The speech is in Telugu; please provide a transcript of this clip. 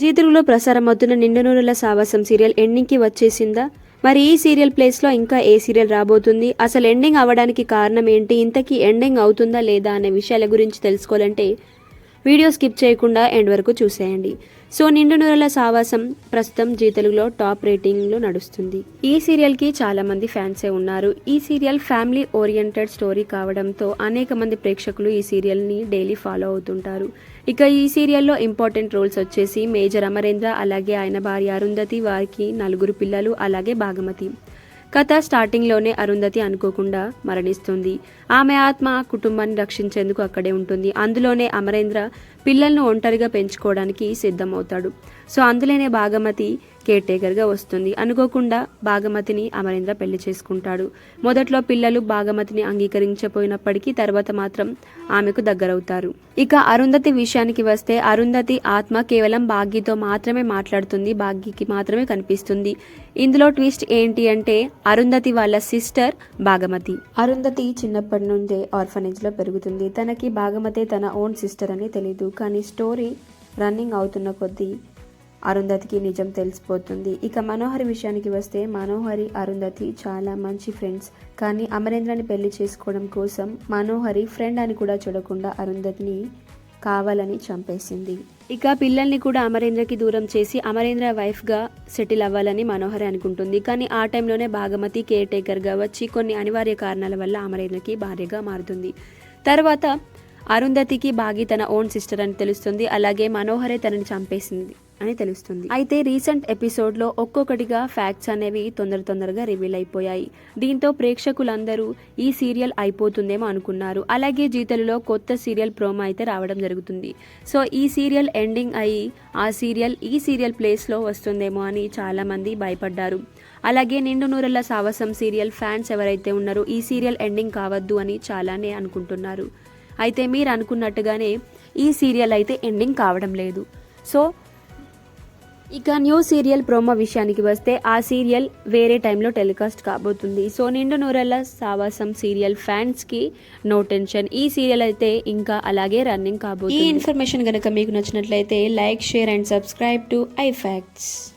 జీ తెలుగులో ప్రసారమవుతున్న నిండునూరుల సావాసం సీరియల్ ఎండింగ్కి వచ్చేసిందా? మరి ఈ సీరియల్ ప్లేస్లో ఇంకా ఏ సీరియల్ రాబోతుంది? అసలు ఎండింగ్ అవ్వడానికి కారణం ఏంటి? ఇంతకీ ఎండింగ్ అవుతుందా లేదా అనే విషయాల గురించి తెలుసుకోవాలంటే వీడియో స్కిప్ చేయకుండా ఎండ్ వరకు చూసేయండి. సో నిండు నూరల సావాసం ప్రస్తుతం జీ తెలుగులో టాప్ రేటింగ్లో నడుస్తుంది. ఈ సీరియల్కి చాలామంది ఫ్యాన్సే ఉన్నారు. ఈ సీరియల్ ఫ్యామిలీ ఓరియంటెడ్ స్టోరీ కావడంతో అనేక మంది ప్రేక్షకులు ఈ సీరియల్ని డైలీ ఫాలో అవుతుంటారు. ఇక ఈ సీరియల్లో ఇంపార్టెంట్ రోల్స్ వచ్చేసి మేజర్ అమరేంద్ర అలాగే ఆయన భార్య అరుంధతి వారికి నలుగురు పిల్లలు అలాగే భాగమతి. కథ స్టార్టింగ్లోనే అరుంధతి అనుకోకుండా మరణిస్తుంది. ఆమె ఆత్మ కుటుంబాన్ని రక్షించేందుకు అక్కడే ఉంటుంది. అందులోనే అమరేంద్ర పిల్లలను ఒంటరిగా పెంచుకోవడానికి సిద్ధమవుతాడు. సో అందులోనే భాగమతి కేర్ టేకర్గా వస్తుంది. అనుకోకుండా భాగమతిని అమరేంద్ర పెళ్ళి చేసుకుంటాడు. మొదట్లో పిల్లలు భాగమతిని అంగీకరించపోయినప్పటికీ తర్వాత మాత్రం ఆమెకు దగ్గరవుతారు. ఇక అరుంధతి విషయానికి వస్తే అరుంధతి ఆత్మ కేవలం భాగ్యతో మాత్రమే మాట్లాడుతుంది. భాగ్యకి మాత్రమే కనిపిస్తుంది. ఇందులో ట్విస్ట్ ఏంటి అంటే అరుంధతి వాళ్ళ సిస్టర్ భాగమతి అరుంధతి చిన్నప్పటి నుండే ఆర్ఫనేజ్లో పెరుగుతుంది. తనకి భాగమతే తన ఓన్ సిస్టర్ అని తెలియదు కానీ స్టోరీ రన్నింగ్ అవుతున్న కొద్దీ అరుంధతికి నిజం తెలిసిపోతుంది. ఇక మనోహరి విషయానికి వస్తే మనోహరి అరుంధతి చాలా మంచి ఫ్రెండ్స్ కానీ అమరేంద్రని పెళ్ళి చేసుకోవడం కోసం మనోహరి ఫ్రెండ్ అని కూడా చూడకుండా అరుంధతిని కావాలని చంపేసింది. ఇక పిల్లల్ని కూడా అమరేంద్రకి దూరం చేసి అమరేంద్ర వైఫ్గా సెటిల్ అవ్వాలని మనోహరి అనుకుంటుంది. కానీ ఆ టైంలోనే భాగమతి కేర్ టేకర్గా వచ్చి కొన్ని అనివార్య కారణాల వల్ల అమరేంద్రకి భార్యగా మారుతుంది. తర్వాత అరుంధతికి బాగి తన ఓన్ సిస్టర్ అని తెలుస్తుంది. అలాగే మనోహరే తనని చంపేసింది. అని తెలుస్తుంది. అయితే రీసెంట్ ఎపిసోడ్లో ఒక్కొక్కటిగా ఫ్యాక్ట్స్ అనేవి తొందర తొందరగా రివీల్ అయిపోయాయి. దీంతో ప్రేక్షకులందరూ ఈ సీరియల్ అయిపోతుందేమో అనుకున్నారు. అలాగే జీతలులో కొత్త సీరియల్ ప్రోమో అయితే రావడం జరుగుతుంది. సో ఈ సీరియల్ ఎండింగ్ అయ్యి ఆ సీరియల్ ఈ సీరియల్ ప్లేస్లో వస్తుందేమో అని చాలామంది భయపడ్డారు. అలాగే నిండు నూరెళ్ళ సావసం సీరియల్ ఫ్యాన్స్ ఎవరైతే ఉన్నారో ఈ సీరియల్ ఎండింగ్ కావద్దు అని చాలానే అనుకుంటున్నారు. అయితే మీరు అనుకున్నట్టుగానే ఈ సీరియల్ అయితే ఎండింగ్ కావడం లేదు. సో ఇక న్యూ సీరియల్ ప్రోమో విషయానికి వస్తే ఆ సీరియల్ వేరే టైంలో టెలికాస్ట్ కాబోతుంది. సో నిండు నూరెల్ల సావాసం సీరియల్ ఫ్యాన్స్కి నో టెన్షన్. ఈ సీరియల్ అయితే ఇంకా అలాగే రన్నింగ్ కాబోతుంది. ఈ ఇన్ఫర్మేషన్ కనుక మీకు నచ్చినట్లయితే like share and subscribe to I facts.